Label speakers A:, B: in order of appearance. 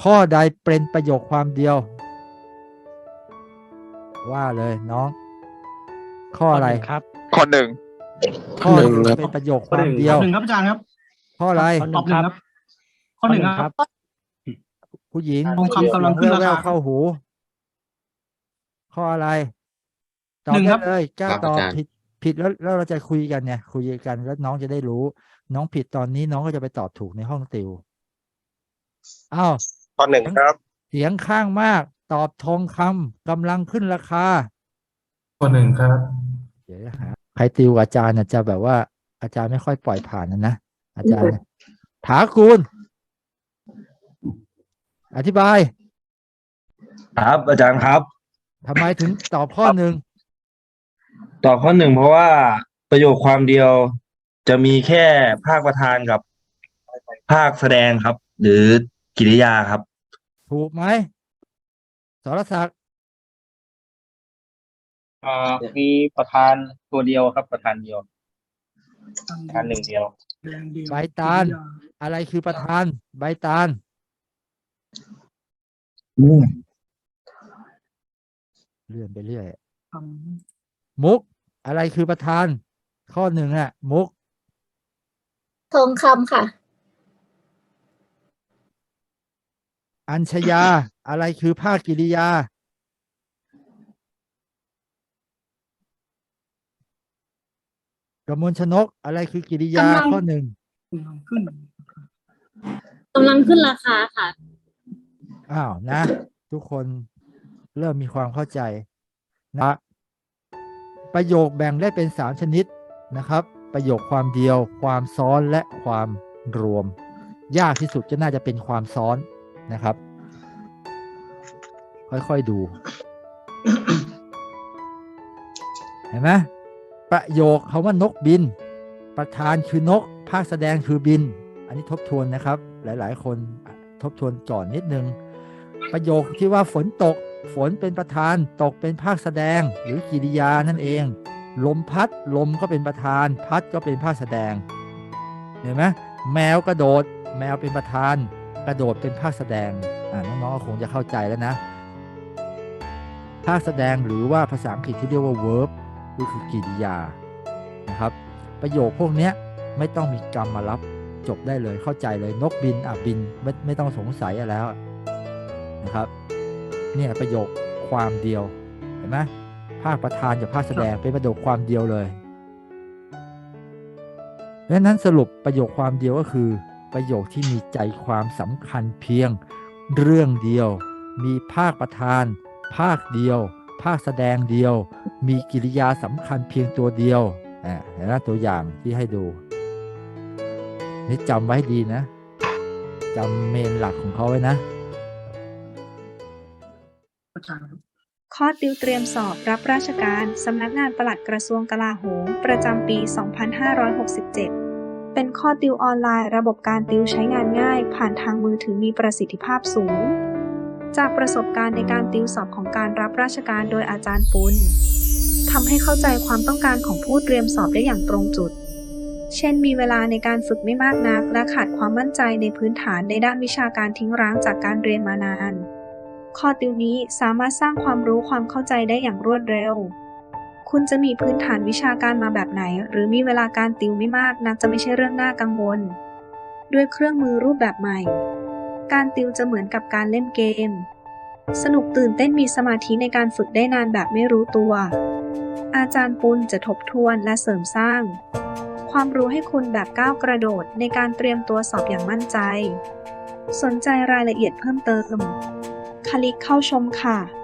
A: ข้อใดเป็นประโยคความเดียว ว่าเลยน้อง ข้ออะไร
B: หนึ่งครับ
C: ข้อหนึ่ง
A: ข้อหนึ่ง
D: หนึ่งครับ
A: เป็นประโยคค
B: ข้อห
A: วา
B: นึ่
A: ม
B: ง
A: เดียว
E: หนึ่งครับอาจารย์ครับ
A: ข้ออะไร
B: ข้อห
E: ต
B: นึ่
E: อบ
B: ง
E: หนึ่ง
B: ค
E: ค
B: รั
E: รับบข้อหนึ่งครับ
A: ผู้หญิง
E: ทองคำกำลังขึ้นราคา
A: แว่วๆเข้าหู ข้ออะไรตอบ
E: หนึ่ง
A: ได้
E: ครับ
A: เลยกล้า
D: ครับ
A: ตอบ
D: อาจารย์
A: ผิดผิดแล้วแล้วเราจะคุยกันเนี่ย คุยกันแล้วน้องจะได้รู้ น้องผิดตอนนี้น้องก็จะไปตอบถูกในห้องติวอ้าว
D: ข้อหนึ่งครับ
A: เสียงข้างมาก ตอบทองคำกำลังขึ้นราคา
F: ข้อหนึ่งครับ
A: เดี๋ยวนะฮะใครติวกับอาจารย์น่ะจะแบบว่า อาจารย์ไม่ค่อยปล่อยผ่านนะนะอาจารย์น่ะถากูล อธิบาย
G: ครับ อาจารย์ครับ
A: ทำไมถึงตอบข้อหนึ่ง
G: ตอบข้อหนึ่งเพราะว่าประโยคความเดียวจะมีแค่ภาคประธานกับ ภาคแสดงครับ หรือกิริยาครับ
A: ถูกไหมสรศักดิ์
B: เอ่อมีประธานตัวเดียวครับประธานเดียวประธานหนึ่งเดียว
E: แดงเดียว
A: ใบตาล อะไรคือประธาน ใบตาลเลื่อนไปเรื่อย
E: ค
A: มุก อะไรคือประธาน ข้อหนึ่งอะ มุก
H: ทองคำค่ะ
A: อัญชยา อะไรคือภาคกิริยา กมลชนกอะไรคือกิริยา กำ
H: ลัง
A: ข้อหนึ่งำ
E: ขึ้น
H: กำลังขึ้นราคาค่ะ
A: อ้าวนะ ทุกคนเริ่มมีความเข้าใจนะ ประโยคแบ่งได้เป็นสามชนิดนะครับ ประโยคความเดียว ความซ้อนและความรวม ยากที่สุดจะน่าจะเป็นความซ้อน นะครับ ค่อยๆดู เห็นไหมประโยคคาว่านกบิน ประธานคือนก ภาคแสดงคือบิน อันนี้ทบทวนนะครับ หลายๆ คนทบทวนก่อนนิดนึง ประโยคที่ว่าฝนตก ฝนเป็นประธาน ตกเป็นภาคแสดง หรือกิริยานั่นเอง ลมพัด ลมก็เป็นประธาน พัดก็เป็นภาคแสดง เห็นไหมแมวกระโดด แมวเป็นประธาน กระโดดเป็นภาคแสดงน้องๆคงจะเข้าใจแล้วนะภาคแสดงหรือว่าภาษาอังกฤษที่เรียกว่า verb ก็คือกิริยานะครับ ประโยคพวกนี้ไม่ต้องมีกรรมมารับจบได้เลยเข้าใจเลยนกบินอะบินไม่ไม่ต้องสงสัยอะแล้วนะครับเนี่ยประโยคความเดียวเห็นไหมภาคประธานกับภาคแสดงเป็นประโยคความเดียวเลยดังนั้นสรุปประโยคความเดียวก็คือ ประโยคที่มีใจความสำคัญเพียงเรื่องเดียว มีภาคประธาน ภาคเดียว ภาคแสดงเดียว มีกิริยาสำคัญเพียงตัวเดียวอ่าเห็นไหมตัวอย่างที่ให้ดูนี่จำไว้ดีนะจำเมนหลักของเขาไว้นะ
I: ข้อติวเตรียมสอบรับราชการ สำนักงานปลัดกระทรวงกลาโหม ประจำปี 2567 เป็นข้อติวออนไลน์ ระบบการติวใช้งานง่าย ผ่านทางมือถือมีประสิทธิภาพสูง จากประสบการณ์ในการติวสอบของการรับราชการโดยอาจารย์ปุณทำให้เข้าใจความต้องการของผู้เตรียมสอบได้อย่างตรงจุด เช่น มีเวลาในการฝึกไม่มากนัก และขาดความมั่นใจในพื้นฐานในด้านวิชาการทิ้งร้างจากการเรียนมานาน ข้อติวนี้สามารถสร้างความรู้ความเข้าใจได้อย่างรวดเร็ว คุณจะมีพื้นฐานวิชาการมาแบบไหน หรือมีเวลาการติวไม่มากนักจะไม่ใช่เรื่องน่ากังวล ด้วยเครื่องมือรูปแบบใหม่ การติวจะเหมือนกับการเล่นเกม สนุกตื่นเต้นมีสมาธิในการฝึกได้นานแบบไม่รู้ตัว อาจารย์ปุณจะทบทวนและเสริมสร้าง ความรู้ให้คุณแบบก้าวกระโดดในการเตรียมตัวสอบอย่างมั่นใจ สนใจรายละเอียดเพิ่มเติม คลิกเข้าชมค่ะ